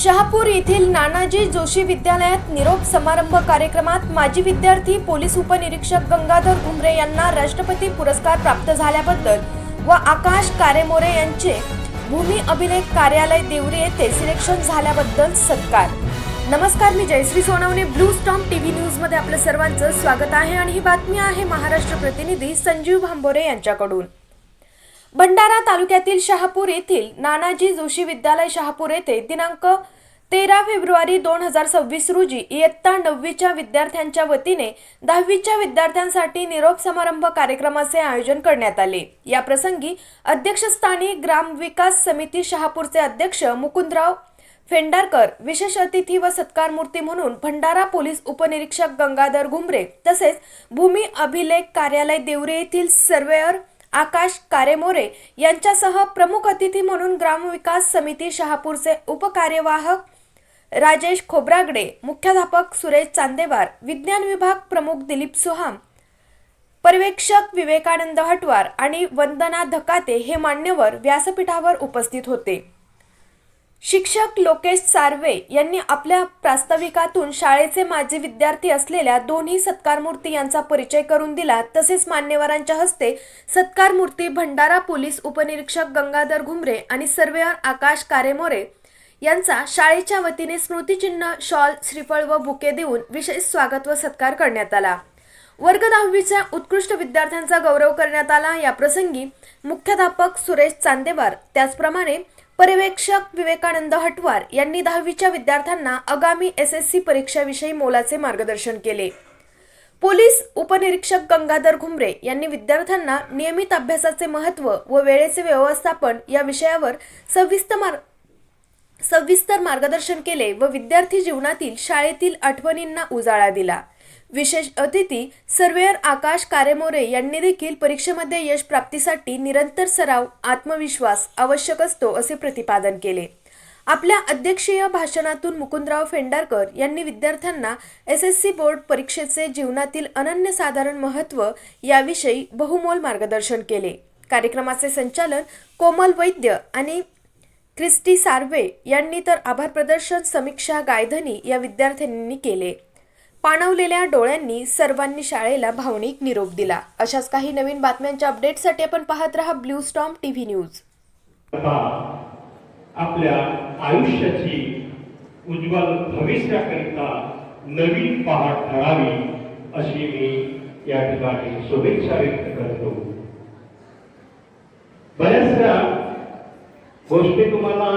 शहापूर येथील नानाजी जोशी विद्यालयात निरोप समारंभ कार्यक्रमात माजी विद्यार्थी पोलीस उपनिरीक्षक गंगाधर घुमरे यांना राष्ट्रपती पुरस्कार प्राप्त झाल्याबद्दल व आकाश कारेमोरे यांचे भूमी अभिलेख कार्यालय देवरी येथे सिलेक्शन झाल्याबद्दल सत्कार. नमस्कार मी Jayashree Sonawane blue storm TV न्यूजमध्ये आपलं सर्वांचं स्वागत आहे आणि ही बातमी आहे महाराष्ट्र प्रतिनिधी संजीव भांबोरे यांच्याकडून. भंडारा तालुक्यातील शहापूर येथील नानाजी जोशी विद्यालय शहापूर येथे दिनांक तेरा फेब्रुवारी दोन हजार सव्वीस रोजी इयत्ता नववीच्या विद्यार्थ्यांच्या वतीने दहावीच्या विद्यार्थ्यांसाठी निरोप समारंभ कार्यक्रमाचे आयोजन करण्यात आले. या प्रसंगी अध्यक्षस्थानी ग्रामविकास समिती शहापूरचे अध्यक्ष मुकुंदराव फेंडारकर विशेष अतिथी व सत्कार मूर्ती म्हणून भंडारा पोलीस उपनिरीक्षक गंगाधर घुमरे तसेच भूमी अभिलेख कार्यालय देवरे येथील सर्वेअर आकाश कारेमोरे यांच्यासह प्रमुख अतिथी म्हणून ग्रामविकास समिती शहापूरचे उपकार्यवाहक राजेश खोब्रागडे मुख्याध्यापक सुरेश चांदेवार विज्ञान विभाग प्रमुख दिलीप सुहाम पर्यवेक्षक विवेकानंद हटवार आणि वंदना धकाते हे मान्यवर व्यासपीठावर उपस्थित होते. शिक्षक लोकेश सार्वे यांनी आपल्या प्रास्ताविकातून शाळेचे माजी विद्यार्थी असलेल्या दोन्ही सत्कारमूर्ती यांचा परिचय करून दिला. तसेच मान्यवरांच्या हस्ते सत्कारमूर्ती भंडारा पोलीस उपनिरीक्षक गंगाधर घुमरे आणि सर्वेअर आकाश कारेमोरे यांचा शाळेच्या वतीने स्मृतिचिन्ह शॉल श्रीफळ व बुके देऊन विशेष स्वागत व सत्कार करण्यात आला. वर्ग दहावीच्या उत्कृष्ट विद्यार्थ्यांचा गौरव करण्यात आला. या प्रसंगी मुख्याध्यापक सुरेश चांदेवार त्याचप्रमाणे पर्यवेक्षक विवेकानंद हटवार यांनी दहावीच्या विद्यार्थ्यांना आगामी एस एस सी परीक्षाविषयी मोलाचे मार्गदर्शन केले. पोलीस उपनिरीक्षक गंगाधर घुमरे यांनी विद्यार्थ्यांना नियमित अभ्यासाचे महत्त्व व वेळेचे व्यवस्थापन या विषयावर सविस्तर मार्ग सविस्तर मार्गदर्शन केले व विद्यार्थी जीवनातील शाळेतील आठवणींना उजाळा दिला. विशेष अतिथी सर्वेअर आकाश कारेमोरे यांनी देखील परीक्षेमध्ये यश प्राप्तीसाठी निरंतर सराव आत्मविश्वास आवश्यक असतो असे प्रतिपादन केले. आपल्या अध्यक्षीय भाषणातून मुकुंदराव फेंडारकर यांनी विद्यार्थ्यांना एस एस सी बोर्ड परीक्षेचे जीवनातील अनन्यसाधारण महत्त्व याविषयी बहुमोल मार्गदर्शन केले. कार्यक्रमाचे संचालन कोमल वैद्य आणि क्रिस्टी सार्वे यांनी तर आभार प्रदर्शन समीक्षा गायधनी या विद्यार्थ्यांनी केले. पाणवलेल्या डोळ्यांनी सर्वांनी शाळेला भावनिक निरोप दिला. अशाच काही नवीन बातम्यांच्या अपडेटसाठी आपण पाहत रहा ब्ल्यू स्टॉम टीव्ही न्यूज. आपल्या आयुष्याची उज्ज्वल भविष्याकरिता नवीन पहाट ठरावी अशी मी या ठिकाणी शुभेच्छा व्यक्त करतो. बऱ्याचशा गोष्टी तुम्हाला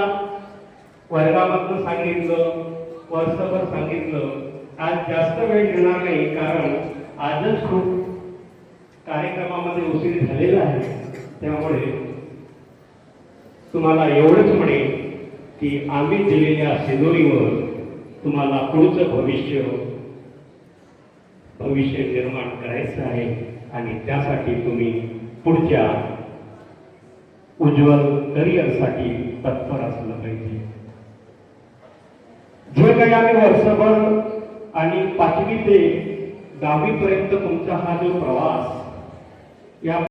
वर्गामधनं सांगितलं वर्षभर सांगितलं. आज जास्त वेळ घेणार नाही कारण आजच खूप कार्यक्रमामध्ये उशीर झालेला आहे. त्यामुळे तुम्हाला एवढंच म्हणे की आम्ही दिलेल्या शिदोरीवर तुम्हाला पुढचं भविष्य भविष्य निर्माण करायचं आहे आणि त्यासाठी तुम्ही पुढच्या उज्ज्वल करिअरसाठी तत्पर असलं पाहिजे. जे काही आम्ही वर्षभर आणि पाचवी ते दहावी पर्यंत तुमचा हा जो प्रवास या